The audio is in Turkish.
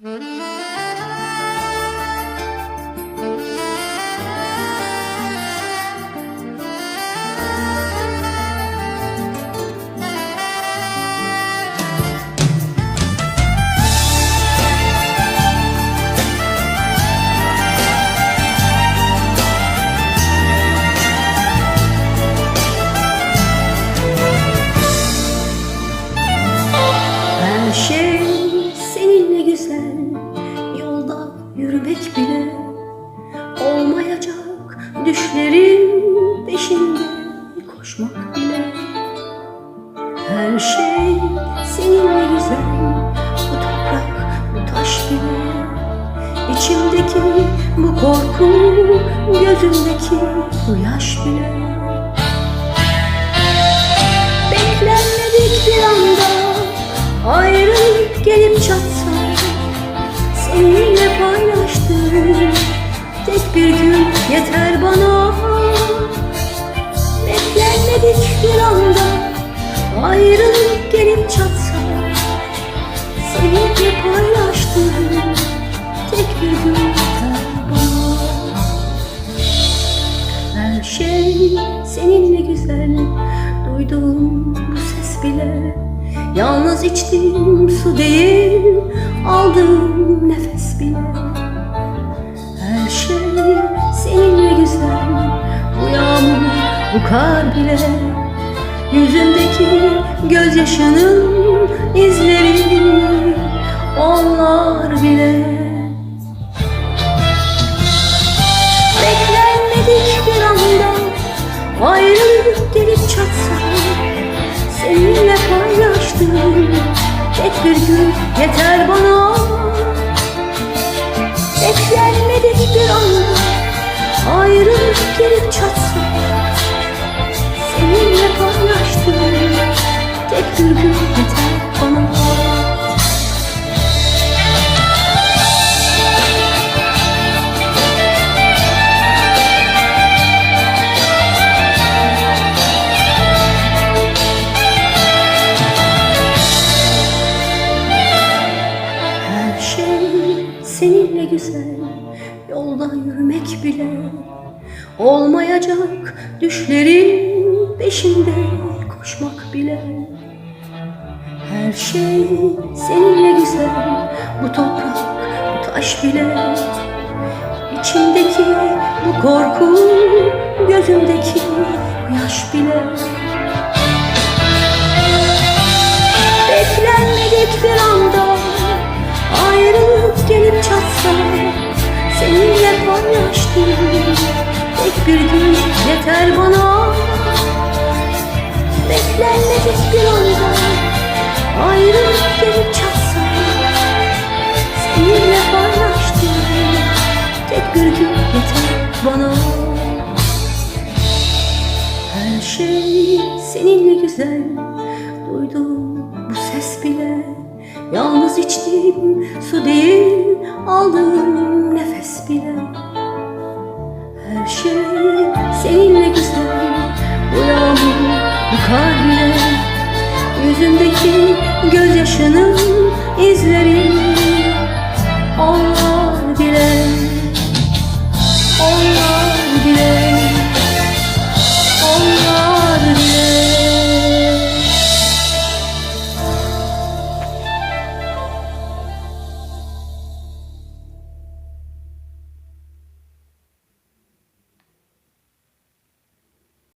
Her koşmak bile Her şey seninle güzel Bu toprak, bu taş bile İçimdeki bu korku Gözümdeki bu yaş bile. Beklenmedik bir anda Ayrılık gelip çatsa Seninle anda Ayrılık gelip çatsa Seninle paylaştığım Tek bir gün yeter bana her şey seninle güzel Duyduğum bu ses bile Yalnız içtiğim su değil Aldığım nefes bile. Her şey seninle güzel Bu yağmur, bu kar bile Yüzündeki gözyaşının izleri Onlar bile. Beklenmedik bir anda Ayrılık gelip çatsa Seninle paylaştığım Tek bir gün yeter bana. Beklenmedik bir anda güzel Yolda yürümek bile Olmayacak. Düşlerin peşinde koşmak bile. Her şey seninle güzel Bu toprak, bu taş bile. İçimdeki bu korku Gözümdeki bu yaş bile bir gün yeter bana. Beklenmedik bir anda Ayrılık gelip çatsa Seninle paylaştığım Tek bir gün yeter bana. Her şey seninle güzel. Duydum bu ses bile. Yalnız içtiğim su değil Aldığım nefes bile şey seninle güzel Bu yağmur, bu kar bile. Yüzündeki gözyaşının izleri